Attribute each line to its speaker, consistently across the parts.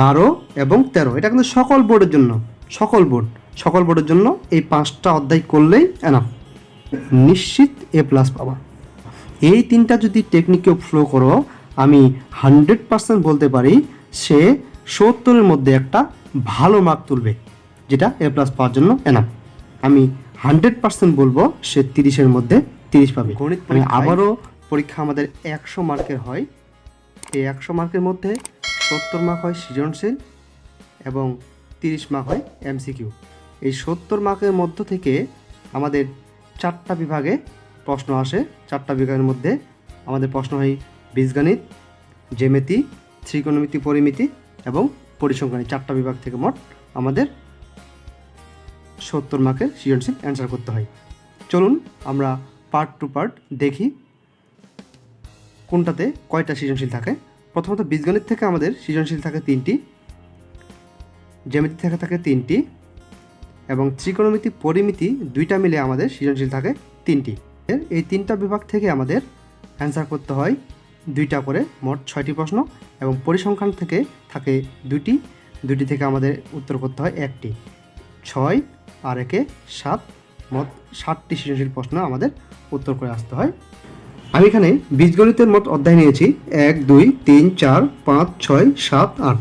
Speaker 1: বারো এবং তেরো। এটা কিন্তু সকল বোর্ডের জন্য সকল বোর্ড সকল বোর্ডের জন্য এই পাঁচটা অধ্যায় করলেই এনাফ নিশ্চিত এ প্লাস পাবা। এই তিনটা যদি টেকনিকেও ফ্লো করো আমি হান্ড্রেড পার্সেন্ট বলতে পারি সে সত্তরের মধ্যে একটা ভালো মার্ক তুলবে যেটা এ প্লাস পাওয়ার জন্য এনাফ আমি হান্ড্রেড পার্সেন্ট বলব সে তিরিশের মধ্যে তিরিশ পাবে। গণিত আমি আবারও পরীক্ষা আমাদের একশো মার্কের হয়। এই একশো মার্কের মধ্যে সত্তর মার্ক হয় সৃজনশীল এবং তিরিশ মার্ক হয় এমসিকিউ এই সত্তর মার্কের মধ্য থেকে আমাদের চারটা বিভাগে প্রশ্ন আসে। চারটা বিভাগের মধ্যে আমাদের প্রশ্ন হয় বীজগণিত, জ্যামিতি, ত্রিকোণমিতি, পরিমিতি এবং পরিসংখ্যান। চারটা বিভাগ থেকে মোট আমাদের সত্তর মার্কের সৃজনশীল অ্যান্সার করতে হয়। চলুন আমরা পার্ট টু পার্ট দেখি কোনটাতে কয়টা সৃজনশীল থাকে। প্রথমত বীজগণিত থেকে আমাদের সৃজনশীল থাকে তিনটি, জ্যামিতি থেকে থাকে তিনটি, এবং ত্রিকোণমিতি, পরিমিতি দুইটা মিলে আমাদের সৃজনশীল থাকে তিনটি। এর এই তিনটা বিভাগ থেকে আমাদের অ্যান্সার করতে হয় দুইটা করে মোট ছয়টি প্রশ্ন এবং পরিসংখ্যান থেকে থাকে দুটি দুটি থেকে আমাদের উত্তর করতে হয় একটি। ছয় আর একে সাত মোট ষাটটি সৃজনশীল প্রশ্ন আমাদের উত্তর করে আসতে হয়। আমি এখানে বীজগণিতের মোট অধ্যায় নিয়েছি। এক, দুই, তিন, চার, পাঁচ, ছয়, সাত, আট।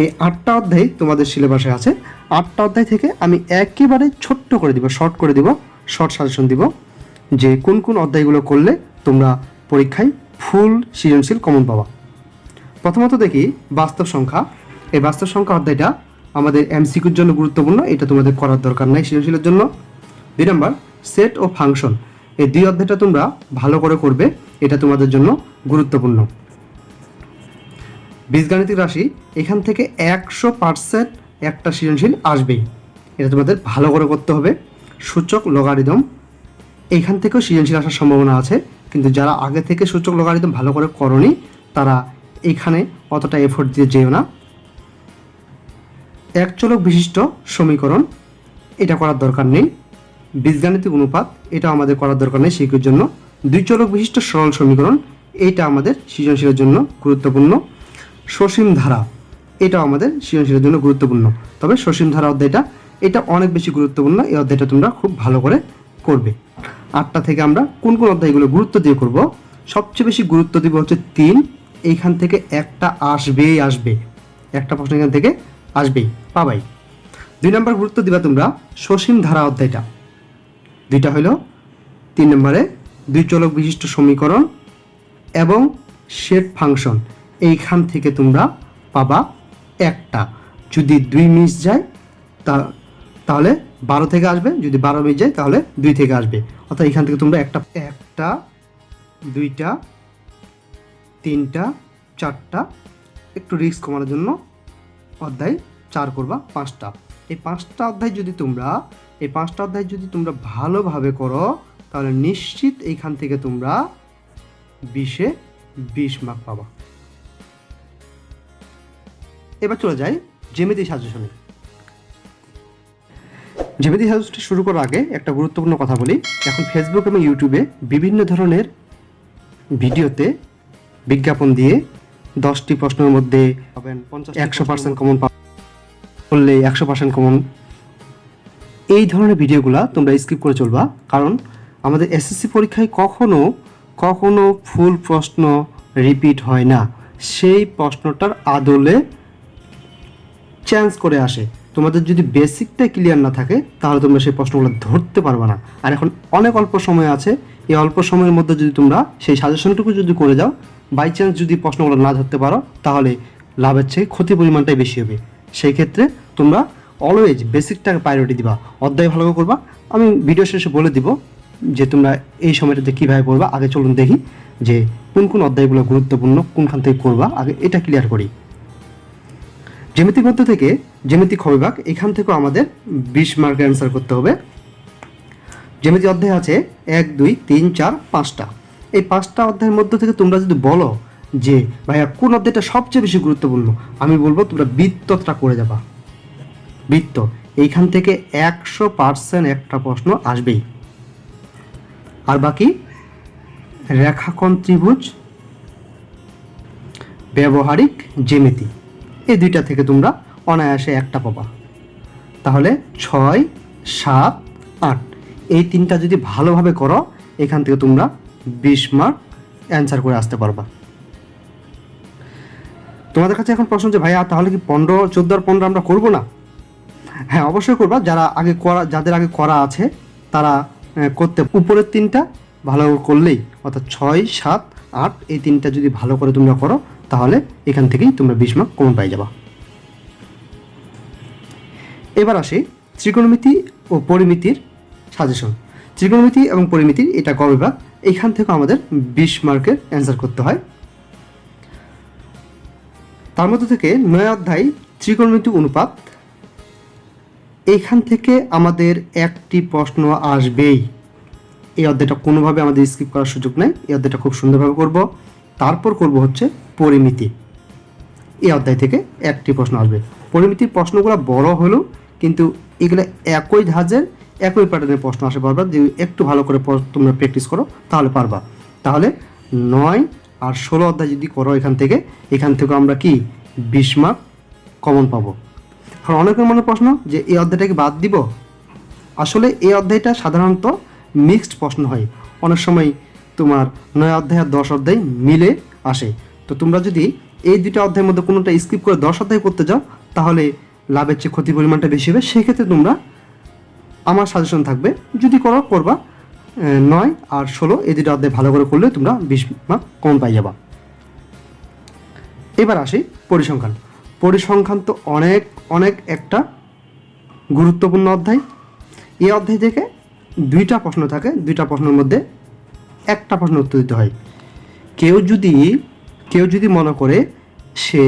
Speaker 1: এই আটটা অধ্যায় তোমাদের সিলেবাসে আছে। আটটা অধ্যায় থেকে আমি একেবারে ছোট্ট করে দিব, শর্ট করে দিব, শর্ট সাজেশন দিব যে কোন কোন অধ্যায়গুলো করলে তোমরা পরীক্ষায় ফুল সৃজনশীল কমন পাবা। প্রথমত দেখি বাস্তব সংখ্যা। এই বাস্তব সংখ্যা অধ্যায়টা আমাদের এমসিকিউর জন্য গুরুত্বপূর্ণ, এটা তোমাদের করার দরকার নাই সৃজনশীলের জন্য। দুই নম্বর, সেট ও ফাংশন। এই দুই অধ্যায়টা তোমরা ভালো করে করবে, এটা তোমাদের জন্য গুরুত্বপূর্ণ। বীজগাণিতিক রাশি, এখান থেকে একশো পার্সেন্ট একটা সৃজনশীল আসবেই। এটা তোমাদের ভালো করে করতে হবে। সূচক লগারিদম এইখান থেকেও সৃজনশীল আসার সম্ভাবনা আছে, কিন্তু যারা আগে থেকে সূচক লগারিদম ভালো করে করনি, তারা এখানে অতটা এফোর্ট দিয়ে যেও না। এক চলক বিশিষ্ট সমীকরণ, এটা করার দরকার নেই। বীজগাণিতিক অনুপাত, এটা আমাদের করার দরকার নেই শিক্ষার জন্য। দুই চলক বিশিষ্ট সরল সমীকরণ এইটা আমাদের সৃজনশীলের জন্য গুরুত্বপূর্ণ। সসীম ধারা, এটাও আমাদের সৃজনশীলের জন্য গুরুত্বপূর্ণ। তবে সসীম ধারা অধ্যায়টা, এটা অনেক বেশি গুরুত্বপূর্ণ, এই অধ্যায়টা তোমরা খুব ভালো করে করবে। আটটা থেকে আমরা কোন কোন অধ্যায়গুলো গুরুত্ব দিয়ে করব? সবচেয়ে বেশি গুরুত্ব দিব হচ্ছে তিন, এইখান থেকে একটা আসবেই আসবে। একটা প্রশ্ন এখান থেকে আসবেই, পাবাই। দুই নম্বর গুরুত্ব দিবা তোমরা সসীম ধারা অধ্যায়টা। দুইটা হলো তিন নম্বরে দুই চলক বিশিষ্ট সমীকরণ এবং শেপ ফাংশন। এইখান থেকে তোমরা পাবা একটা। যদি দুই মিস যায়, তা, তাহলে বারো থেকে আসবে। যদি বারো মিস যায়, তাহলে দুই থেকে আসবে। অর্থাৎ এখান থেকে তোমরা একটা একটা, দুইটা, তিনটা, চারটা, একটু রিস্ক কমানোর জন্য অধ্যায় চার করবা, পাঁচটা। এই পাঁচটা অধ্যায় যদি তোমরা এই পাঁচটা অধ্যায় যদি তোমরা ভালোভাবে করো তাহলে নিশ্চিত এইখান থেকে তোমরা বিশে বিশ মার্ক পাবা। এবার চলে যাই জেমিতি সাজেশনে জেমিতি সাজেশনটি শুরু করার আগে একটা গুরুত্বপূর্ণ কথা বলি। এখন ফেসবুক এবং ইউটিউবে বিভিন্ন ধরনের ভিডিওতে বিজ্ঞাপন দিয়ে দশটি প্রশ্নের মধ্যে একশো পার্সেন্ট কমন করলে একশো পার্সেন্ট কমন এই ধরনের ভিডিওগুলো তোমরা স্কিপ করে চলবা, কারণ আমাদের এসএসসি পরীক্ষায় কখনো কখনো ফুল প্রশ্ন রিপিট হয় না। সেই প্রশ্নটার আদলে চেঞ্জ করে আসে। তোমাদের যদি বেসিকটা ক্লিয়ার না থাকে, তাহলে তোমরা সেই প্রশ্নগুলো ধরতে পারবে না। আর এখন অনেক অল্প সময় আছে। এই অল্প সময়ের মধ্যে যদি তোমরা সেই সাজেশনটুকু যদি করে যাও বাই চান্স যদি প্রশ্নগুলো না ধরতে পারো, তাহলে লাভের চেয়ে ক্ষতি পরিমাণটাই বেশি হবে। সেই ক্ষেত্রে তোমরা অলওয়েজ বেসিকটাকে প্রায়োরিটি দিবা। অধ্যায় ভালো করবা আমি ভিডিও শেষে বলে দিব যে তোমরা এই সময়টাতে কীভাবে পড়বা। আগে চলুন দেখি যে কোন কোন অধ্যায়গুলো গুরুত্বপূর্ণ, কোনখান থেকে করবা আগে এটা ক্লিয়ার করি। জ্যামিতিক মধ্য থেকে জ্যামিতিক বিভাগ এখান থেকেও আমাদের বিশ মার্কের অ্যান্সার করতে হবে। জ্যামিতি অধ্যায় আছে এক, দুই, তিন, চার, পাঁচটা। এই পাঁচটা অধ্যায়ের মধ্য থেকে তোমরা যদি বলো যে, ভাইয়া, কোন অধ্যায়টা সবচেয়ে বেশি গুরুত্বপূর্ণ? আমি বলব, তোমরা বৃত্তটা করে যাবা। বৃত্ত, এইখান থেকে একশো পার্সেন্ট একটা প্রশ্ন আসবেই। আর বাকি? রেখাকোণ ত্রিভুজ, ব্যবহারিক জেমিতি এই দুইটা থেকে তোমরা অনায়াসে একটা পাবা। তাহলে ছয়, সাত, আট, এই তিনটা যদি ভালোভাবে করো, এখান থেকে তোমরা বিশ মার্ক অ্যান্সার করে আসতে পারবা। তোমাদের কাছে এখন প্রশ্ন যে, ভাইয়া, তাহলে কি পনেরো, চোদ্দ আর পনেরো আমরা করব না? হ্যাঁ অবশ্যই করবা। যারা আগে করা, যাদের আগে করা আছে, তারা করতে, উপরের তিনটা ভালো করলেই, অর্থাৎ ছয়, সাত, আট, এই তিনটা যদি ভালো করে তোমরা করো, তাহলে এখান থেকেই তোমরা বিশ মার্ক কমন পাই যাবা। এবার আসি ত্রিকোণমিতি ও পরিমিতির সাজেশন ত্রিকোণমিতি এবং পরিমিতির এটা গ এখান থেকে আমাদের বিশ মার্কের অ্যান্সার করতে হয়। তার মধ্যে থেকে নয় অধ্যায় ত্রিকোণমিতি অনুপাত। এইখান থেকে আমাদের একটি প্রশ্ন আসবেই। এই অধ্যায়টা কোনোভাবে আমাদের স্কিপ করার সুযোগ নেই। এই অধ্যায়টা খুব সুন্দরভাবে করব। তারপর করব হচ্ছে পরিমিতি। এই অধ্যায় থেকে একটি প্রশ্ন আসবে। পরিমিতির প্রশ্নগুলো বড় হলেও কিন্তু এগুলো একই ধাঁচের, একই প্যাটার্নের প্রশ্ন আসে পারবা যে একটু ভালো করে তোমরা প্র্যাকটিস করো, তাহলে পারবা। তাহলে নয় আর ষোলো অধ্যায় যদি করো এখান থেকে এখান থেকে আমরা কি? বিশ মার্ক কমন পাবো। আর অনেকের মনে প্রশ্ন যে এই অধ্যায়টাকে বাদ দিব? আসলে এই অধ্যায়টা সাধারণত মিক্সড প্রশ্ন হয়। অনেক সময় তোমার নয় অধ্যায় আর দশ অধ্যায় মিলে আসে। তো তোমরা যদি এই দুইটা অধ্যায়ের মধ্যে কোনোটা স্কিপ করে দশ অধ্যায় করতে যাও, তাহলে লাভের চেয়ে ক্ষতির পরিমাণটা বেশি হবে। সেক্ষেত্রে তোমরা আমার সাজেশন থাকবে, যদি করো, করবা। নয় আর ষোলো, এই দুটো অধ্যায় ভালো করে করলে তোমরা বিশ মার্ক কম পাই যাবা। এবার আসি পরিসংখ্যান। পরিসংখ্যান তো অনেক অনেক একটা গুরুত্বপূর্ণ অধ্যায়। এই অধ্যায় থেকে দুইটা প্রশ্ন থাকে, দুইটা প্রশ্নের মধ্যে একটা প্রশ্ন উত্তর দিতে হয়। কেউ যদি কেউ যদি মনে করে সে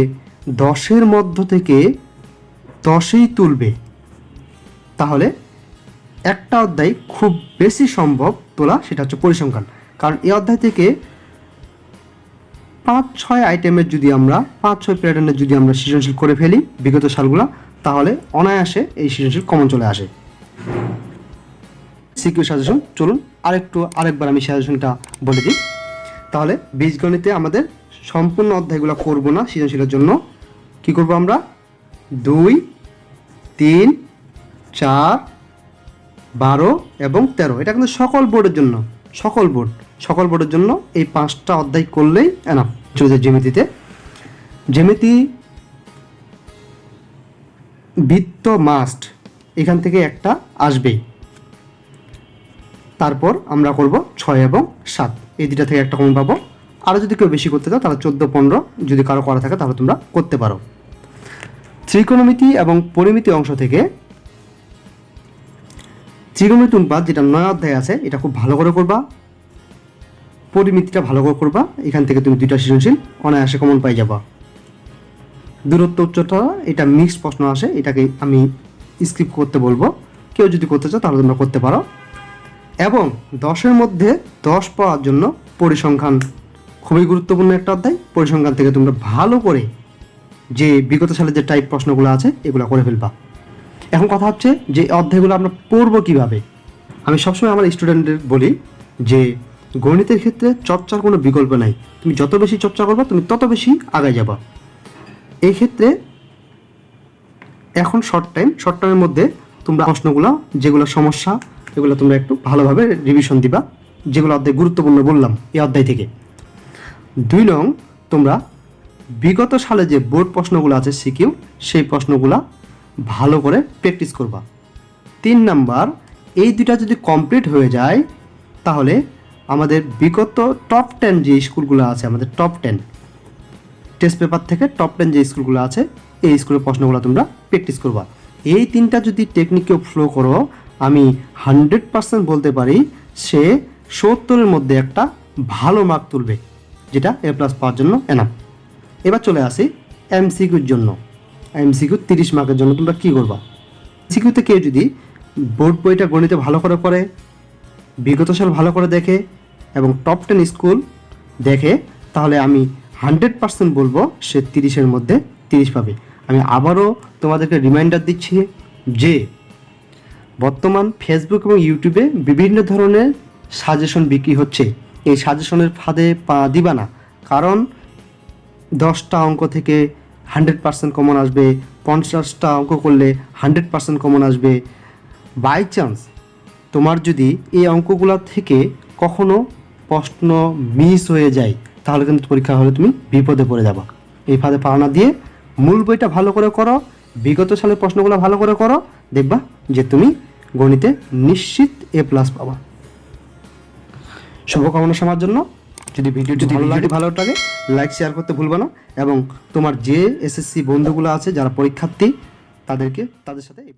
Speaker 1: দশের মধ্য থেকে দশেই তুলবে, তাহলে একটা অধ্যায় খুব বেশি সম্ভব তোলা, সেটা হচ্ছে পরিসংখ্যান। কারণ এই অধ্যায় থেকে পাঁচ, ছয় আইটেমের যদি আমরা, পাঁচ, ছয় প্যাটার্নের যদি আমরা সৃজনশীল করে ফেলি বিগত সালগুলা, তাহলে অনায়াসে এই সৃজনশীল কমন চলে আসে। সিকিউ সাজেশন চলুন আরেকটু, আরেকবার আমি সাজেশনটা বলে দিই। তাহলে বীজগণিতে আমাদের সম্পূর্ণ অধ্যায়গুলো করব না সৃজনশীলের জন্য। কি করব আমরা? দুই, তিন, চার বারো এবং তেরো। এটা কিন্তু সকল বোর্ডের জন্য, সকল বোর্ড, সকল বোর্ডের জন্য এই পাঁচটা অধ্যায় করলেই এনাফ চলে যায় জ্যামিতিতে। জ্যামিতি বৃত্ত মাস্ট এখান থেকে একটা আসবেই। তারপর আমরা করব ছয় এবং সাত। এই দুটা থেকে একটা কমন পাবো। আরও যদি কেউ বেশি করতে চাও তাহলে চোদ্দ, পনেরো, যদি কারও করা থাকে তাহলে তোমরা করতে পারো। ত্রিকোণমিতি এবং পরিমিতি অংশ থেকে ত্রিকোণমিতি অনুপাত যেটা নয় অধ্যায় আছে, এটা খুব ভালো করে করবা। পরিমিতিটা ভালো করে করবা। এখান থেকে তুমি দুইটা সৃজনশীল অনায়াসে কমন পাই যাবা। দূরত্ব উচ্চতা, এটা মিক্সড প্রশ্ন আসে, এটাকে আমি স্কিপ করতে বলব। কেউ যদি করতে চাও, তাহলে তোমরা করতে পারো। এবং দশের মধ্যে দশ পাওয়ার জন্য পরিসংখ্যান খুবই গুরুত্বপূর্ণ একটা অধ্যায়। পরিসংখ্যান থেকে তোমরা ভালো করে যে বিগত সালে যে টাইপ প্রশ্নগুলো আছে, এগুলো করে ফেলবা। এখন কথা হচ্ছে যে অধ্যায়গুলো আমরা পড়ব কীভাবে? আমি সবসময় আমার স্টুডেন্টদের বলি যে গণিতের ক্ষেত্রে চর্চার কোনো বিকল্প নাই। তুমি যত বেশি চর্চা করবা, তুমি তত বেশি আগায় যাবা। এই ক্ষেত্রে এখন শর্ট টাইম শর্ট টাইমের মধ্যে তোমরা প্রশ্নগুলো, যেগুলো সমস্যা, এগুলো তোমরা একটু ভালোভাবে রিভিশন দিবা, যেগুলো অধ্যায় গুরুত্বপূর্ণ বললাম এই অধ্যায় থেকে। দুই নং, তোমরা বিগত সালে যে বোর্ড প্রশ্নগুলো আছে, সিকিউ, সেই প্রশ্নগুলো ভালো করে প্র্যাকটিস করবা। তিন নাম্বার, এই দুটা যদি কমপ্লিট হয়ে যায়, তাহলে আমাদের বিগত টপ টেন যে স্কুলগুলো আছে, আমাদের টপ টেন টেস্ট পেপার থেকে টপ টেন যে স্কুলগুলো আছে, এই স্কুলের প্রশ্নগুলো তোমরা প্র্যাকটিস করবা। এই তিনটা যদি টেকনিকে ফ্লো করো, আমি হান্ড্রেড পার্সেন্ট বলতে পারি, সে সত্তরের মধ্যে একটা ভালো মার্ক তুলবে, যেটা এ প্লাস পাওয়ার জন্য এনাফ এবার চলে আসি এমসিকিউর জন্য। এমসিকিউ তিরিশ মার্কের জন্য। তোমরা কী করবা? সিকিউতে কেউ যদি বোর্ড বইটা গণিতে ভালো করে পড়ে, বিগত সাল ভালো করে দেখে, এবং টপ টেন স্কুল দেখে, তাহলে আমি হান্ড্রেড পার্সেন্ট বলব সে তিরিশের মধ্যে তিরিশ পাবে। আমি আবারও তোমাদেরকে রিমাইন্ডার দিচ্ছি যে, বর্তমান ফেসবুক এবং ইউটিউবে বিভিন্ন ধরনের সাজেশন বিক্রি হচ্ছে। এই সাজেশনের ফাঁদে পা দিবা না। কারণ দশটা অঙ্ক থেকে হান্ড্রেড পার্সেন্ট কমন আসবে, পঞ্চাশটা অঙ্ক করলে হান্ড্রেড পার্সেন্ট কমন আসবে। বাই চান্স তোমার যদি এই অঙ্কগুলো থেকে কখনো প্রশ্ন মিস হয়ে যায়, তাহলে কিন্তু পরীক্ষা হলে তুমি বিপদে পড়ে যাবা। এই ফাঁদে পাওনা দিয়ে মূল বইটা ভালো করে করো, বিগত সালের প্রশ্নগুলো ভালো করে করো, দেখবা যে তুমি গণিতে নিশ্চিত এ প্লাস পাবা। শুভকামনা সবার জন্য। যদি ভিডিও যদি ভালো লাগে ভালো লাগে লাইক শেয়ার করতে ভুলবে না এবং তোমার যে এসএসসি বন্ধুগুলো আছে যারা পরীক্ষার্থী তাদেরকে তাদের সাথে এই